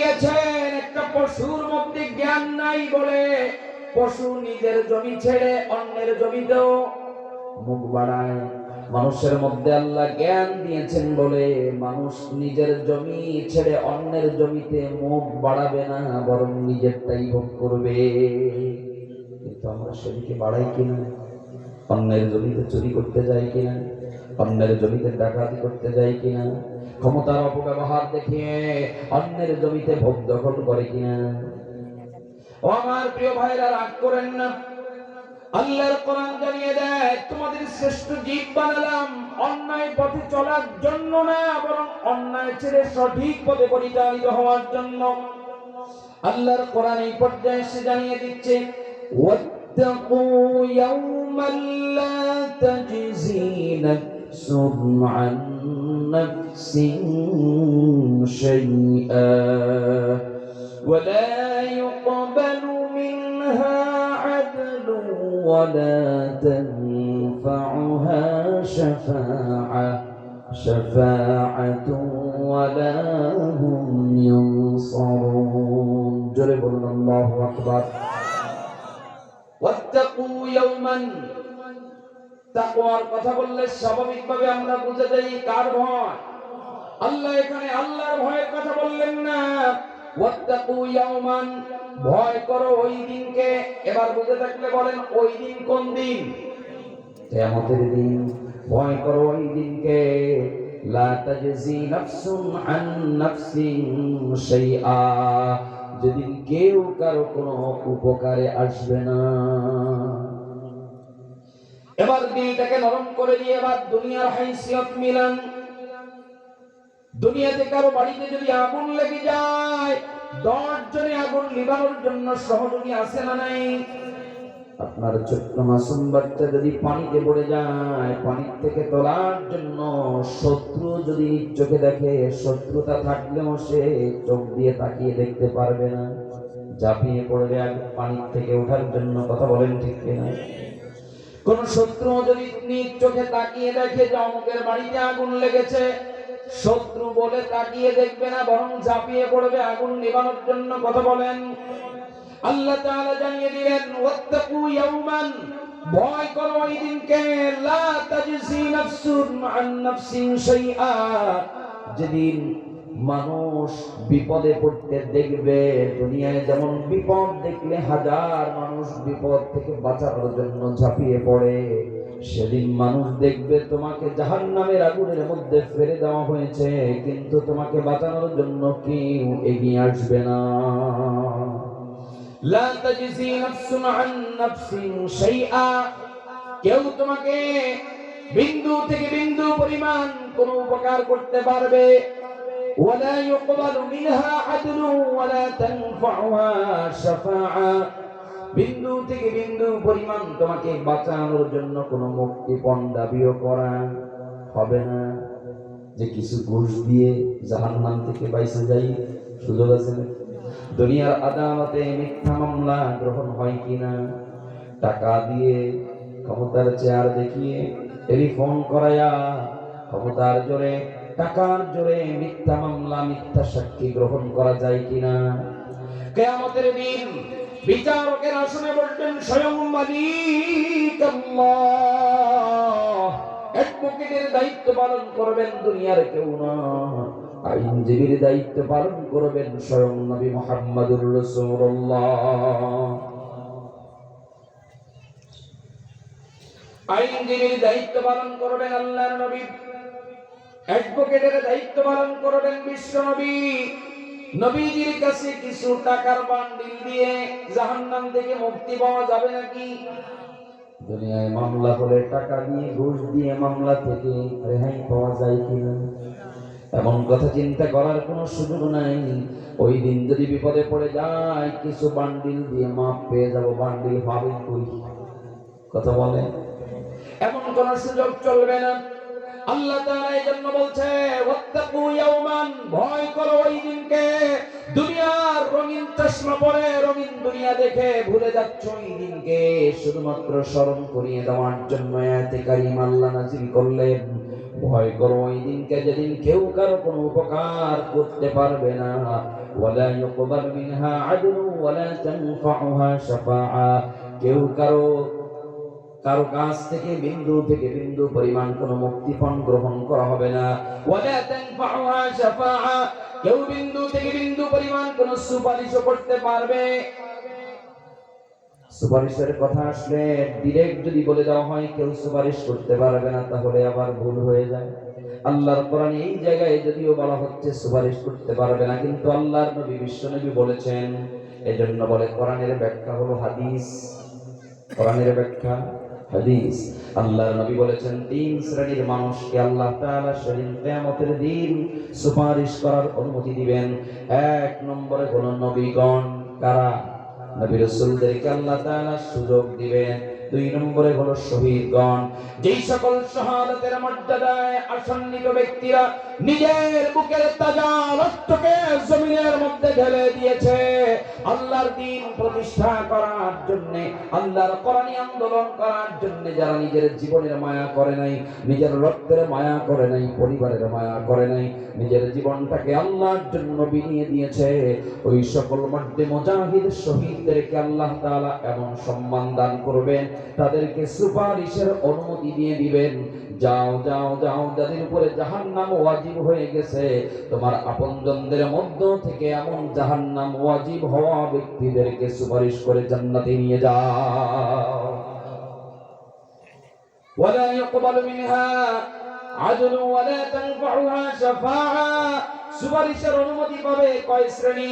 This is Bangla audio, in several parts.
দিয়েছেন, একটা পশুর মধ্যে জ্ঞান নাই বলে পশু নিজের জমি ছেড়ে অন্যের জমিতেও মুখ বাড়ায়। মানুষের মধ্যে আল্লাহ জ্ঞান দিয়েছেন বলে মানুষ নিজের জমি ছেড়ে অন্যের জমিতে মুখ বাড়াবে না, বরং নিজেরটাই ভোগ করবে। কিন্তু আমরা সেদিকে বাড়াই কিনা? অন্যের জমিতে চুরি করতে যাই কিনা? অন্যের জমিতে ডাকাতি করতে যাই কিনা ক্ষমতার অপব্যবহার দেখিয়ে অন্যের জমিতে ভোগ দখল করে কিনা ও আমার প্রিয় ভাইরা রাগ করেন না আল্লাহর কোরআন জানিয়ে দেয় তোমাদের শ্রেষ্ঠ জীব বানালাম অন্যায় পথে চলার জন্য না বরং অন্যায় ছেড়ে সঠিক পথে পরিচালিত হওয়ার জন্য আল্লাহর কোরআন এই পর্যায়ে এসে জানিয়ে দিচ্ছে واتقوا يوما لا تجزي نفس عن نفس شيئا ولا يقبل منها عدل ولا تنفعها شفاعة شفاعة ولا هم ينصرون. جرب الله أكبر. واتقوا يوما তাকওয়ার কথা বললে স্বাভাবিকভাবে আমরা বুঝে যাই কার ভয়। আল্লাহ এখানে আল্লাহর ভয়ের কথা বললেন না। ওয়াত্তাকু ইয়াওমান, ভয় করো ওই দিনকে। এবার বুঝে থাকলে বলেন, ওই দিন কোন দিন? কিয়ামতের দিন, ভয় করো ওই দিনকে। লা তাজজি নাফসুন আন নাফসিন শাইআ, যেদিন কেউ কারও কোনো উপকারে আসবে না। এবার দিলটাকে নরম করে দিয়ে এবার দুনিয়ার হাইসিয়ত মিলান। দুনিয়াতে কারও বাড়িতে যদি আগুন লেগে যায়, দশ জনে আগুন নিবানোর জন্য সহযোগী আছে না নাই? আপনার ছোট্ট মাসুম বাচ্চা যদি পানিতে পড়ে যায়, পানির থেকে তোলার জন্য শত্রু যদি চোখে দেখে, শত্রুতা থাকলেও সে চোখ দিয়ে তাকিয়ে দেখতে পারবে না। ঝাঁপিয়ে পড়বে পানির থেকে ওঠার জন্য, কথা বলেন ঠিক কিনা? কোন শত্রু যদি নিজ চোখে তাকিয়ে দেখে যে অমুকের বাড়িতে আগুন লেগেছে, শত্রু বলে তাকিয়ে দেখবে না, বরং ঝাঁপিয়ে পড়বে, আগুন নিবানোর জন্য কথা বলেন। আল্লাহ তাআলা জানিয়ে দিলেন, ওয়াত্তাকু ইয়াওমান ভয় করো ওই দিনকে, লা তাজসি নাফসুন আন নাফসিন শাইআ। যেদিন মানুষ বিপদে পড়তে দেখবে, দুনিয়ায় যেমন বিপদ দেখলে হাজার মানুষ বিপদ থেকে বাঁচানোর জন্য ঝাঁপিয়ে পড়ে। সেদিন মানুষ দেখবে তোমাকে জাহান নামের আগুনের মধ্যে ফেলে দেওয়া হয়েছে, কিন্তু তোমাকে বাঁচানোর জন্য কেউ এগিয়ে আসবে না। কেউ তোমাকে বিন্দু থেকে বিন্দু পরিমাণ কোনো উপকার করতে পারবে। ولا يقبل منها عدل ولا تنفعها شفاعة বিন্দু থেকে বিন্দু পরিমাণ তোমাকে বাঁচানোর জন্য কোনো মুক্তিপণ দাবিও করা হবে না যে কিছু ঘুষ দিয়ে জাহান্নাম থেকে বাইসে যাই সুযোগ আছে না দুনিয়ার আদালতে মিথ্যা মামলা গ্রহণ হয় কিনা টাকা দিয়ে ক্ষমতার চেয়ার দেখিয়ে টেলিফোন করায়া ক্ষমতার জোরে টাকার জোরে মিথ্যা মামলা, মিথ্যা সাক্ষী গ্রহণ করা যায় কিনা? কেয়ামতের দিন বিচারকের আসনে বলবেন, স্বয়ং মালিক অ্যাডভোকেটের দায়িত্ব পালন করবেন দুনিয়ার কেউ না। আইনজীবীর দায়িত্ব পালন করবেন স্বয়ং নবী মোহাম্মদুর রাসূলুল্লাহ। আইনজীবীর দায়িত্ব পালন করবেন আল্লাহর নবী। অ্যাডভোকেটের দায়িত্ব পালন করবেন বিশ্ব নবী। নবীজির কাছে কিছু টাকার বান্ডিল দিয়ে জাহান্নাম থেকে মুক্তি পাওয়া যাবে নাকি? দুনিয়ায় মামলা করে টাকা দিয়ে ঘুষ দিয়ে মামলা থেকে রেহাই পাওয়া যায় কিনা? এমন কথা চিন্তা করার কোনো সুযোগ নাই। ওই দিন যদি বিপদে পড়ে যায়, কিছু বান্ডিল দিয়ে মাপ পেয়ে যাব, বান্ডিল পাবে কই? কথা বলে? এমন কোন সুযোগ চলবে না। আল্লাহ তাআলা এই জন্য বলছে, ওয়াত্তাকু ইয়াওমান ভয় করো ওই দিনকে। দুনিয়ার রঙিন চশমা পরে রঙিন দুনিয়া দেখে ভুলে যাচ্ছ ওই দিনকে। শুধুমাত্র স্মরণ করিয়ে দেওয়ার জন্য আয়াতে কারিম আল্লাহ নাযিল করলেন। ভয় করো ওই দিনকে, যেদিন কেউ কারও কোনো উপকার করতে পারবে না। ওয়ালা ইউকবাল মিনহা আদলু ওয়ালা তানফাউহা শাফাআ। কেউ কারও কারও কাছ থেকে বিন্দু থেকে বিন্দু পরিমাণ কোনো মুক্তিপণ গ্রহণ করা হবে না। কেউ বিন্দু থেকে বিন্দু পরিমাণ কোনো সুপারিশও করতে পারবে। সুপারিশের কথা আসলে ডিরেক্ট যদি বলে দেওয়া হয়, কেউ সুপারিশ করতে পারবে না, তাহলে আবার ভুল হয়ে যায়। আল্লাহর কোরআন এই জায়গায় যদিও বলা হচ্ছে সুপারিশ করতে পারবে না, কিন্তু আল্লাহর নবী, বিশ্ব নবী বলেছেন, এজন্য বলে কোরআনের ব্যাখ্যা হলো হাদিস। কোরআনের ব্যাখ্যা হাদিস। আল্লাহ নবী বলেছেন, তিন শ্রেণির মানুষকে আল্লাহ তাআলা সেদিন কিয়ামতের দিন সুপারিশ করার অনুমতি দিবেন। এক নম্বরে হলো নবীগণ, কারা? নবী রাসূলদেরকে আল্লাহ তাআলা সুযোগ দিবেন। দুই নম্বরে হলো শহীদগণ। যেই সকল শাহাদাতের মর্যাদায় আসন্নিত ব্যক্তিরা নিজের বুকের তাজা রক্তকে জমিনের মধ্যে ঢেলে দিয়েছে, আল্লাহর দিন প্রতিষ্ঠা করার জন্য, আল্লাহর কোরআনী আন্দোলন করার জন্য যারা নিজের জীবনের মায়া করে নাই, নিজের রক্তের মায়া করে নাই, পরিবারের মায়া করে নাই, নিজের জীবনটাকে আল্লাহর জন্য বিনিয়ে দিয়েছে, ওই সকল মধ্যে মুজাহিদ শহীদদেরকে আল্লাহ তাআলা এমন সম্মান দান করবেন তাদেরকে সুপারিশের অনুমতি দিয়ে দিবেন যাও যাও যাও যাদের উপরে জাহান্নাম ওয়াজিব হয়ে গেছে তোমার আপনজনদের মধ্য থেকে এমন জাহান্নাম ওয়াজিব হওয়া ব্যক্তিদেরকে সুপারিশ করে জান্নাতে নিয়ে যাও ولا يقبل منها عدل ولا تنفعها شفاعة সুপারিশের অনুমতি পাবে কয় শ্রেণী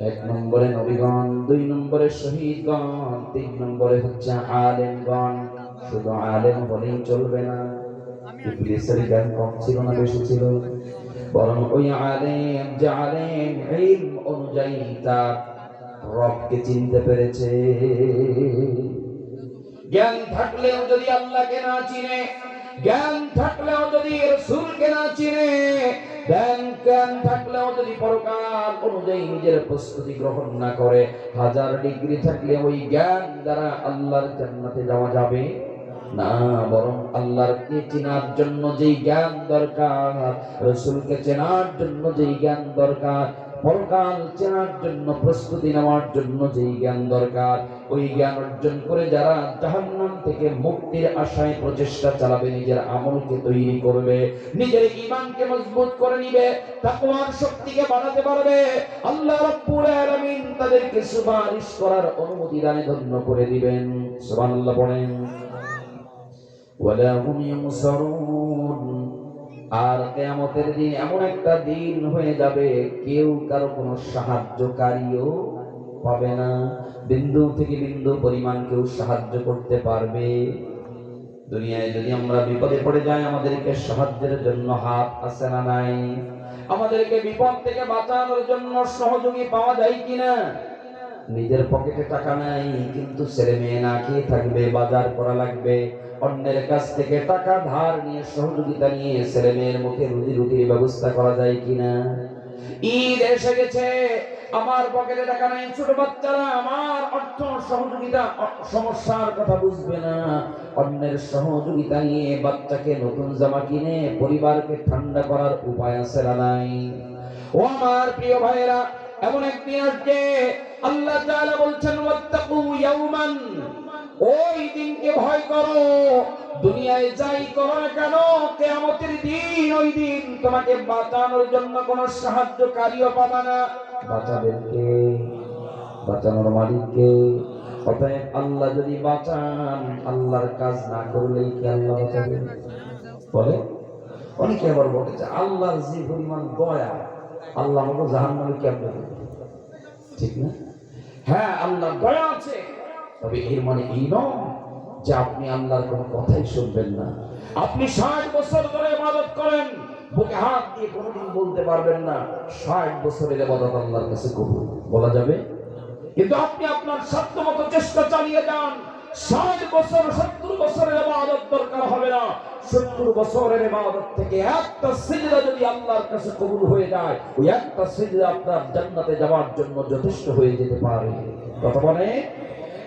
এক নম্বরে নবীগণ, দুই নম্বরে শহীদগণ, তিন নম্বরে হচ্ছে আলেমগণ। শুধু আলেম বলেই চলবে না। ইবলিসের জ্ঞান কম ছিল না, বেশি ছিল। বরং ওই আলেম যে আলেম ইলম অনুযায়ী তার রবকে চিনতে পেরেছে। জ্ঞান থাকলেও যদি আল্লাহকে না চিনে, জ্ঞান থাকলেও যদি রসুলকে না চিনে জ্ঞান থাকলেও যদি পরকাল অনুযায়ী নিজের প্রস্তুতি গ্রহণ না করে, হাজার ডিগ্রি থাকলে ওই জ্ঞান দ্বারা আল্লাহর জান্নাতে যাওয়া যাবে না। বরং আল্লাহকে চেনার জন্য যেই জ্ঞান দরকার, রসুলকে চেনার জন্য যেই জ্ঞান দরকার পরকাল চেনার জন্য, প্রস্তুতি নেওয়ার জন্য যেই জ্ঞান দরকার, ওই জ্ঞান অর্জন করে যারা জাহান্নাম থেকে মুক্তির আশায় প্রচেষ্টা চালাবে, নিজের আমলকে তৈরি করবে, নিজের ইমানকে মজবুত করে নিবে, তাকওয়ার শক্তিকে বাড়াতে পারবে। আল্লাহ রাব্বুল আলামিন তাদেরকে সুপারিশ করার অনুমতি দানে ধন্য করে দিবেন। সুবহানাল্লাহ পড়েন। ওয়ালা হুম ইউনসারুন। আর কেয়ামতের দিন এমন একটা দিন হয়ে যাবে, কেউ কারও কোনো সাহায্যকারীও পাবে না। বিন্দু থেকে বিন্দু পরিমাণ কেউ সাহায্য করতে পারবে। দুনিয়ায় যদি আমরা বিপদে পড়ে যাই, আমাদেরকে সাহায্যের জন্য হাত আছে না নাই? আমাদেরকে বিপদ থেকে বাঁচানোর জন্য সহযোগী পাওয়া যায় কিনা? নিজের পকেটে টাকা নাই, কিন্তু ছেলে মেয়ে না খেয়ে থাকবে, বাজার করা লাগবে অন্যের কাছ থেকে টাকা ধার নিয়ে সহযোগিতা নিয়ে ছেলে মেয়ের মুখে রুজি রুটির ব্যবস্থা করা যায় কিনা? ঈদ এসে গেছে। আমার পকেটে টাকা নাই, ছোট বাচ্চারা, আমার অর্থ সহযোগিতা, সমস্যার কথা বুঝবে না। অন্যের সহযোগিতা নিয়ে বাচ্চাকে নতুন জামা কিনে পরিবারকে ঠান্ডা করার উপায় আছে নাই? ও আমার প্রিয় ভাইয়েরা, এমন একদিন আসবে আল্লাহ বলছেন ওই দিনকে ভয় করো। দুনিয়ায় যাই করো না কেন? কেয়ামতের দিন, ওই দিন তোমাকে বাঁচানোর জন্য কোনো সাহায্যকারীও পাবা না। বাঁচাবেন কে? বাঁচানোর মালিককে অতএব আল্লাহ যদি বাঁচান, আল্লাহর কাজ না করলেই কি আল্লাহ বাঁচাবে? বলে? অনেকে আবার বলে যে আল্লাহর যে পরিমাণ দয়া, আল্লাহ আমাকে জাহান কেমন ঠিক না? হ্যাঁ আল্লাহ দয়া আছে। তবে এর মানে এই নয় যে আপনি আল্লাহর কোনো কথাই শুনবেন না। আপনি ষাট বছর ধরে ইবাদত করেন, বুকে হাত দিয়ে কোনোদিন বলতে পারবেন না, ষাট বছরের ইবাদত আল্লাহর কাছে কবুল। বলা যাবে? কিন্তু আপনি আপনার সাধ্য মতো চেষ্টা চালিয়ে যান। ষাট বছর, সত্তর বছরের ইবাদত দরকার হবে না। সত্তর বছরের ইবাদত থেকে একটা সিজদা যদি আল্লাহর কাছে কবুল হয়ে যায়, ওই একটা সিজদা আপনার জান্নাতে যাওয়ার জন্য যথেষ্ট হয়ে যেতে পারে। কথা বলে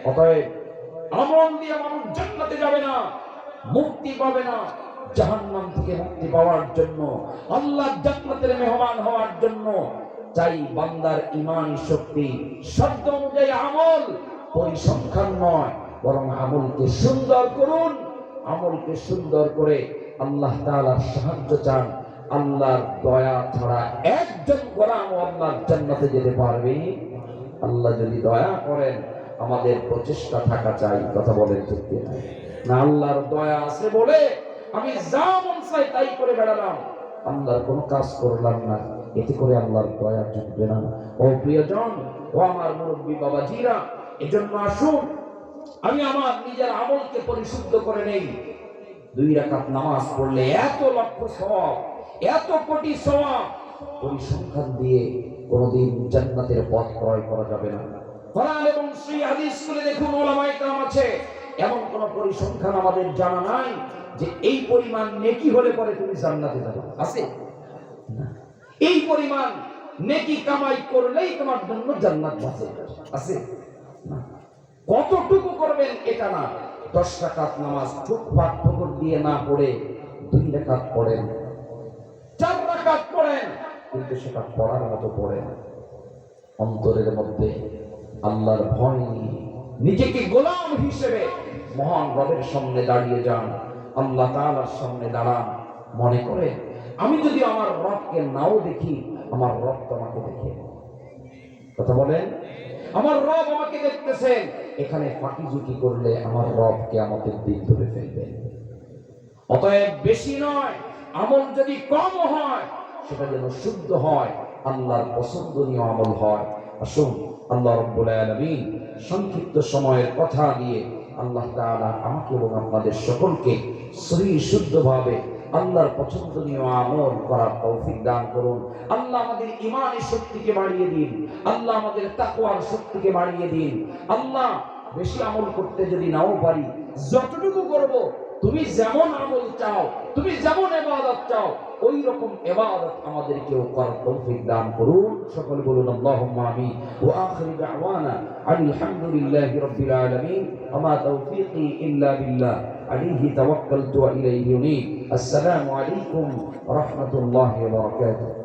অতএব আমল দিয়ে মানুষ জান্নাতে যাবে না, মুক্তি পাবে না, জাহান্নাম থেকে মুক্তি পাওয়ার জন্য, আল্লাহ জান্নাতের মেহমান হওয়ার জন্য চাই বান্দার ইমান শক্তি। শব্দ অনুযায়ী আমল পরিসংখ্যান নয়, বরং আমলকে সুন্দর করুন। আমলকে সুন্দর করে আল্লাহ তাআলার সাহায্য চান। আল্লাহর দয়া ছাড়া একজন গোলাম আল্লাহর জান্নাতে যেতে পারবে। আল্লাহ যদি দয়া করেন আমাদের প্রচেষ্টা থাকা চাই, কথা বলেন ঠিক? না, আল্লাহর দয়া আছে বলে আমি যা মন চাই তাই করে বেড়ালাম। আল্লাহর কোনো কাজ করলাম না, এতে করে আল্লাহর দয়া জুটবে না। ও প্রিয়জন, ও আমার মুরব্বী বাবা জিরা এজন্য আসুন, আমি আমার নিজের আমলকে পরিশুদ্ধ করে নেই। দুই রাকাত নামাজ পড়লে এত লক্ষ সওয়াব, এত কোটি সওয়াব, পরিসংখ্যান দিয়ে কোনোদিন জান্নাতের পথ ক্রয় করা যাবে না। কোরআন আছে। এমন পরিসংখ্যান আমাদের জানা নাই যে এই পরিমাণ হলে পরে তুমি। এই পরিমাণ কামাই করলেই তোমার জান্নাত আছে? কতটুকু করবেন এটা না। দশ রাকাত নামাজ ফুটফাট ঠোকর দিয়ে না পড়ে দুই রাকাত পড়েন। চার রাকাত পড়েন, কিন্তু সেটা পড়ার মতো পড়েন। অন্তরের মধ্যে আল্লাহর ভয়। নিয়ে নিজেকে গোলাম হিসেবে মহান রবের সামনে দাঁড়িয়ে যান। আল্লাহ তাআলার সামনে দাঁড়ান। মনে করে আমি যদি আমার রবকে নাও দেখি, আমার রব তো আমাকে দেখে। কথা বলেন? আমার রব আমাকে দেখতেছেন এখানে ফাঁকি ঝুঁকি করলে আমার রবকে আমাদের দিক ধরে ফেলবে। অতএব বেশি নয়, আমল যদি কম হয়, সেটা যেন শুদ্ধ হয়, আল্লাহর পছন্দনীয় আমল হয়। আসুন, আল্লাহ রব্বুল আলামিন সংক্ষিপ্ত সময়ের কথা দিয়ে আল্লাহ তাআলা আমাকে এবং আপনাদের সকলকে শ্রী শুদ্ধভাবে আল্লাহর পছন্দনীয় আমল করার তৌফিক দান করুন। আল্লাহ আমাদের ইমানের শক্তিকে বাড়িয়ে দিন। আল্লাহ আমাদের তাকওয়ার শক্তিকে বাড়িয়ে দিন। আল্লাহ বেশি আমল করতে যদি নাও পারি, যতটুকু করব তুমি যেমন আমল চাও তুমি যেমন এবাদত চাও ওই রকম এবাদত আমাদেরকেও করার তৌফিক দান করুন সকলে বলুন আল্লাহুম্মা আমিন ওয়া আখিরু দাওয়ানা আলহামদুলিল্লাহি রাব্বিল আলামিন ওয়া তৌফিকি ইল্লা বিল্লাহ আলাইহি তাওয়াক্কালতু ওয়া ইলাইহি উনীব আসসালামু আলাইকুম ওয়া রাহমাতুল্লাহি ওয়া বারাকাতুহু